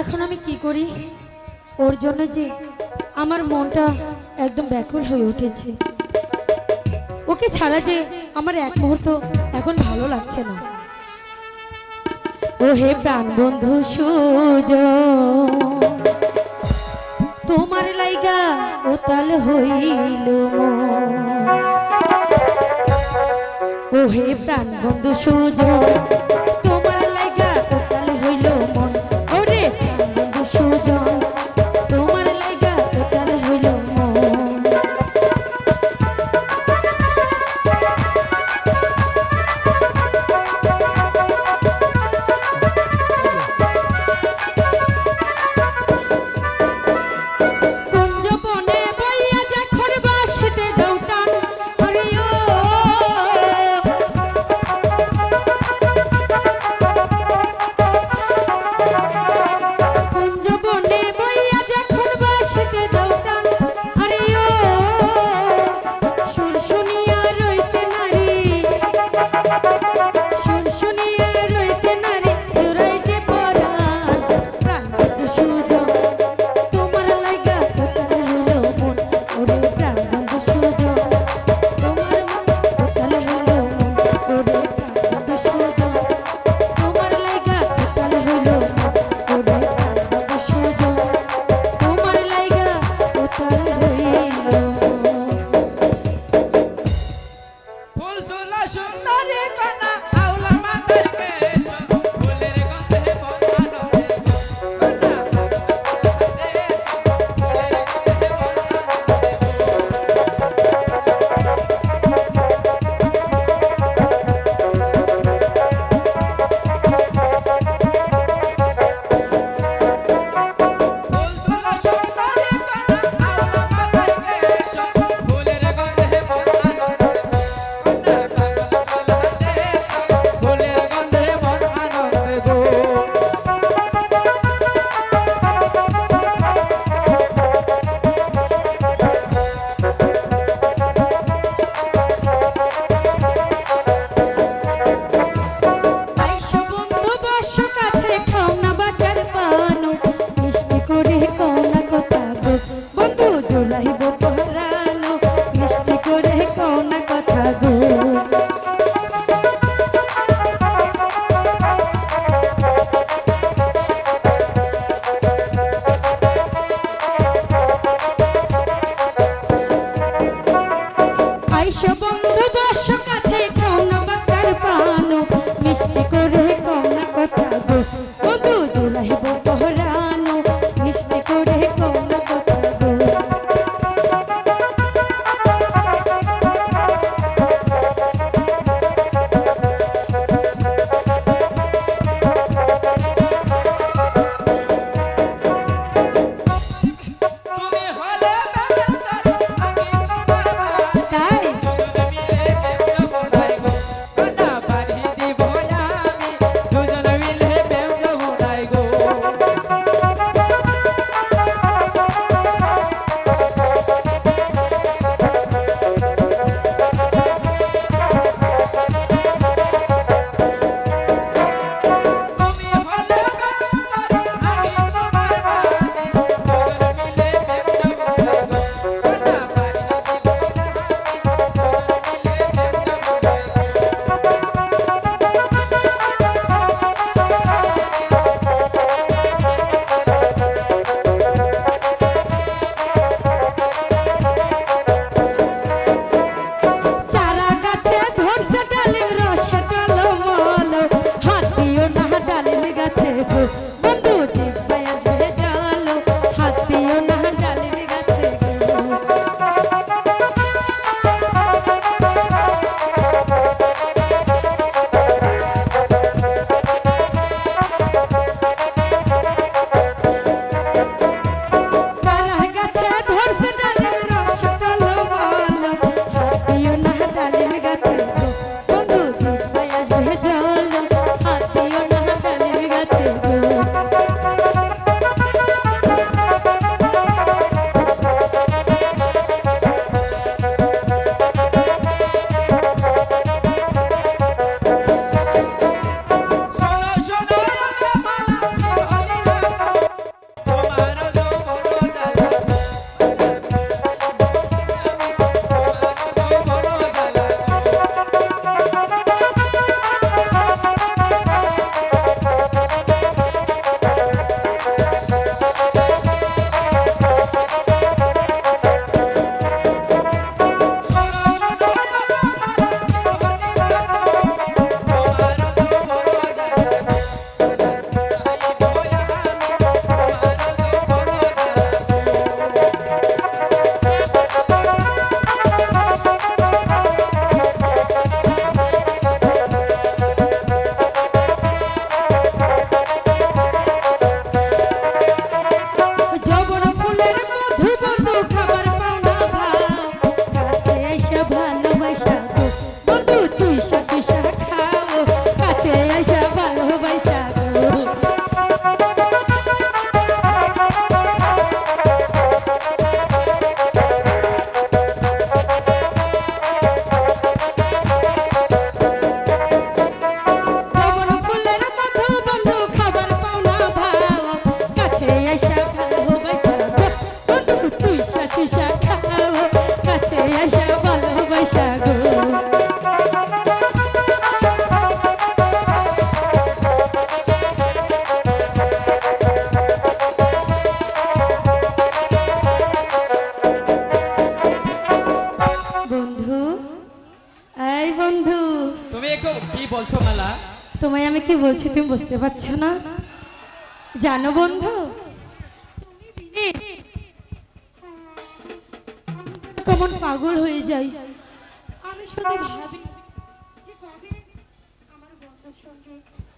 এখন আমি কি করি? ওর জন্য যে আমার মনটা একদম ব্যাকুল হয়ে উঠেছে। ওকে ছাড়া যে আমার এক মুহূর্ত এখন ভালো লাগছে না। ও হে প্রাণ বন্ধু সুজ তোমার লাইগা উতাল হইল। ও হে প্রাণ বন্ধু সুজ বলছি, তুমি বুঝতে পারছ না? জানো বন্ধু? কেমন পাগল হয়ে যাই।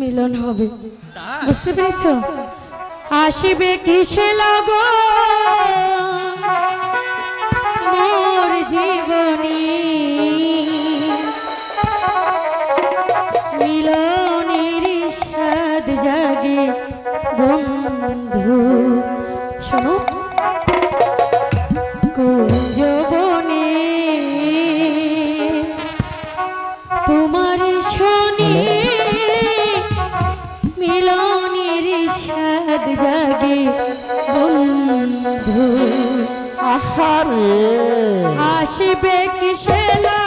মিলন হবে। বুঝতে পেরেছ? আসিবে কিসে লাগো? চাঁদ জাগে বন্ধু। আহারে। আসবে কিসেলা